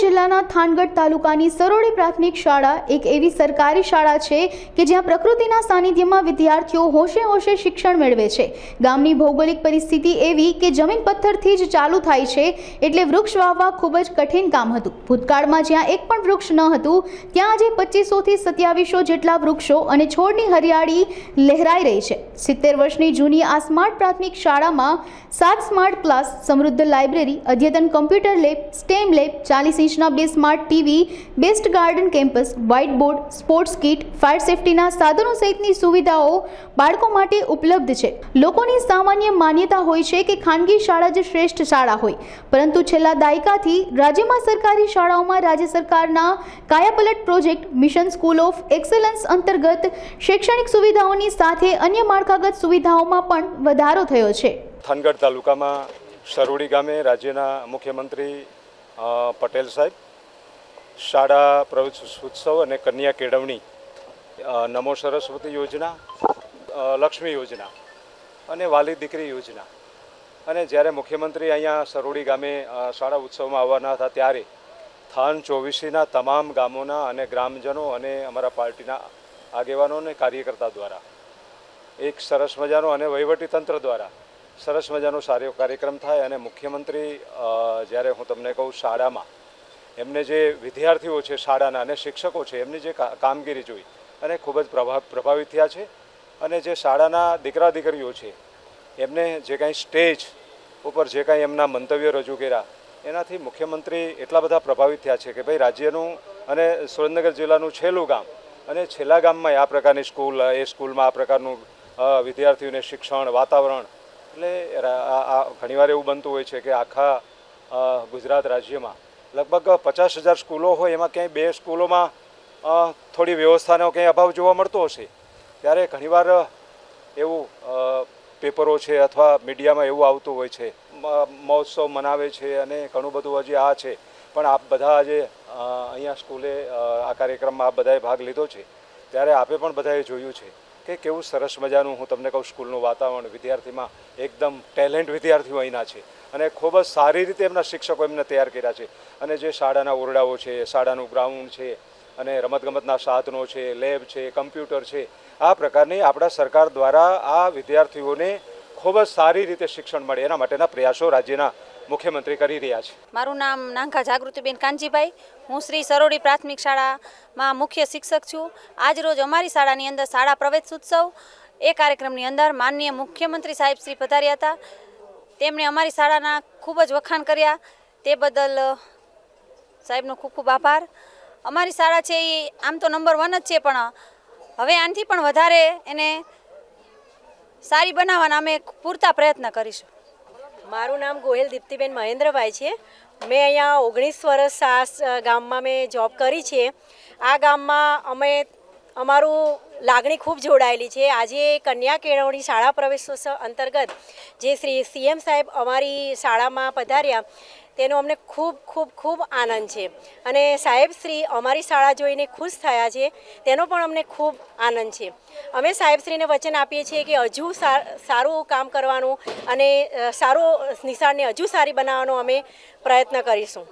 જિલ્લાના થાનગઢ તાલુકાની સરોડી પ્રાથમિક શાળા એક એવી સરકારી શાળા છે કે જ્યાં પ્રકૃતિના સાનિધ્યમાં વિદ્યાર્થીઓ હોશે હોશે શિક્ષણ મેળવે છે. ગામની ભૌગોલિક પરિસ્થિતિ એવી કે જમીન પથ્થરથી જ ચાલુ થાય છે એટલે વૃક્ષ વાવવા ખૂબ જ કઠિન કામ હતું. ભૂતકાળમાં જ્યાં એક પણ વૃક્ષ ન હતું, ત્યાં આજે પચીસોથી સત્યાવીસો જેટલા વૃક્ષો અને છોડની હરિયાળી લહેરાઈ રહી છે. સિત્તેર વર્ષની જૂની આ સ્માર્ટ પ્રાથમિક શાળામાં સાત સ્માર્ટ ક્લાસ, સમૃદ્ધ લાઇબ્રેરી, અદ્યતન કમ્પ્યુટર લેબ, સ્ટેમ લેબ, ચાલીસ ઇંચના બે smart TV, best garden campus white board sports kit, fire સેફટીના સાધનો સહિતની સુવિધાઓ બાળકો માટે ઉપલબ્ધ છે. લોકોની સામાન્ય માન્યતા હોય છે કે ખાનગી શાળા જ શ્રેષ્ઠ શાળા હોય. પરંતુ છેલ્લા દાયકાથી રાજ્યમાં સરકારી શાળાઓમાં રાજ્ય સરકારના કાયાપલટ project, mission school of excellence અંતર્ગત શૈક્ષણિક સુવિધાઓની સાથે અન્ય માળખાગત સુવિધાઓમાં પણ વધારો થયો છે. થાનગઢ તાલુકામાં સરોડી ગામે રાજ્યના મુખ્યમંત્રી પટેલ સાહેબ, શાળા પ્રવેશોત્સવ અને કન્યા કેળવણી નમો સરસ્વતી યોજના લક્ષ્મી યોજના અને વાલી દીકરી યોજના. અને જ્યારે મુખ્યમંત્રી અહીંયા સરોડી ગામે શાળા ઉત્સવમાં આવવાના હતા ત્યારે થાન ચોવીસીના તમામ ગામોના અને ગ્રામજનો અને અમારા પાર્ટીના આગેવાનો અને કાર્યકર્તા દ્વારા, એક સરસ મજાનો અને વહીવટી તંત્ર દ્વારા સરસ મજાનો સારો કાર્યક્રમ થાય અને મુખ્યમંત્રી જ્યારે હું તમને કહું શાળામાં, એમને જે વિદ્યાર્થીઓ છે શાળાના અને શિક્ષકો છે, એમની જે કામગીરી જોઈ અને ખૂબ જ પ્રભાવ પ્રભાવિત થયા છે. અને જે શાળાના દીકરા દીકરીઓ છે, એમને જે કાંઈ સ્ટેજ ઉપર જે કાંઈ એમના મંતવ્યો રજૂ કર્યા, એનાથી મુખ્યમંત્રી એટલા બધા પ્રભાવિત થયા છે કે ભાઈ રાજ્યનું અને સુરેન્દ્રનગર જિલ્લાનું છેલ્લું ગામ અને છેલ્લા ગામમાં આ પ્રકારની સ્કૂલ, એ સ્કૂલમાં આ પ્રકારનું વિદ્યાર્થીઓને શિક્ષણ, વાતાવરણ એટલે ઘણીવાર એવું બનતું હોય છે કે આખા ગુજરાત રાજ્યમાં લગભગ પચાસ હજાર સ્કૂલો હોય, એમાં ક્યાંય બે સ્કૂલોમાં થોડી વ્યવસ્થાનો ક્યાંય અભાવ જોવા મળતો હશે. ત્યારે ઘણીવાર એવું પેપરો છે અથવા મીડિયામાં એવું આવતું હોય છે. મહોત્સવ મનાવે છે અને ઘણું બધું હજી આ છે. પણ આપ બધા આજે અહીંયા સ્કૂલે આ કાર્યક્રમમાં આપ બધાએ ભાગ લીધો છે. ત્યારે આપે પણ બધાએ જોયું છે. કે કેવું સરસ મજાનું હું તમને કહું સ્કૂલનું વાતાવરણ, વિદ્યાર્થીમાં એકદમ ટેલેન્ટ વિદ્યાર્થીઓ અહીંના છે. અને ખૂબ જ સારી રીતે એમના શિક્ષકો એમને તૈયાર કર્યા છે. અને જે શાળાના ઓરડાઓ છે, શાળાનું ગ્રાઉન્ડ છે, અને રમતગમતના સાધનો છે, લેબ છે, કમ્પ્યુટર છે, આ પ્રકારની આપણા સરકાર દ્વારા આ વિદ્યાર્થીઓને ખૂબ જ સારી રીતે શિક્ષણ મળે એના માટેના પ્રયાસો રાજ્યના મુખ્યમંત્રી કરી રહ્યા છે. મારું નામ નાંખા જાગૃતિબેન કાનજીભાઈ. હું શ્રી સરોડી પ્રાથમિક શાળામાં મુખ્ય શિક્ષક છું. આજ રોજ અમારી શાળાની અંદર શાળા પ્રવેશ ઉત્સવ. એ કાર્યક્રમની અંદર માનનીય મુખ્યમંત્રી સાહેબ શ્રી પધાર્યા હતા. તેમણે અમારી શાળાના ખૂબ જ વખાણ કર્યા. તે બદલ સાહેબનો ખૂબ ખૂબ આભાર. અમારી શાળા છે એ આમ તો નંબર વન જ છે, પણ હવે આનાથી પણ વધારે એને સારી બનાવવાના અમે પૂરતા પ્રયત્ન કરીશું. મારું નામ ગોહિલ દીપ્તિબેન મહેન્દ્રભાઈ છે. મેં અહીંયા ઓગણીસ વર્ષ આ ગામમાં મેં જોબ કરી છે. આ ગામમાં અમે, અમારું લાગણી ખૂબ જોડાયેલી છે. આજે કન્યા કેળવણી શાળા પ્રવેશોત્સવ અંતર્ગત જે શ્રી સીએમ સાહેબ અમારી શાળામાં પધાર્યા તેનો અમને ખૂબ ખૂબ ખૂબ આનંદ છે. અને સાહેબ, શ્રી અમારી શાળા જોઈને ખુશ થયા છે. તેનો પણ અમને ખૂબ આનંદ છે. અમે સાહેબશ્રીને વચન આપીએ છીએ કે હજુ સારું કામ કરવાનું અને સારું નિશાળને હજુ સારી બનાવવાનો અમે પ્રયત્ન કરીશું.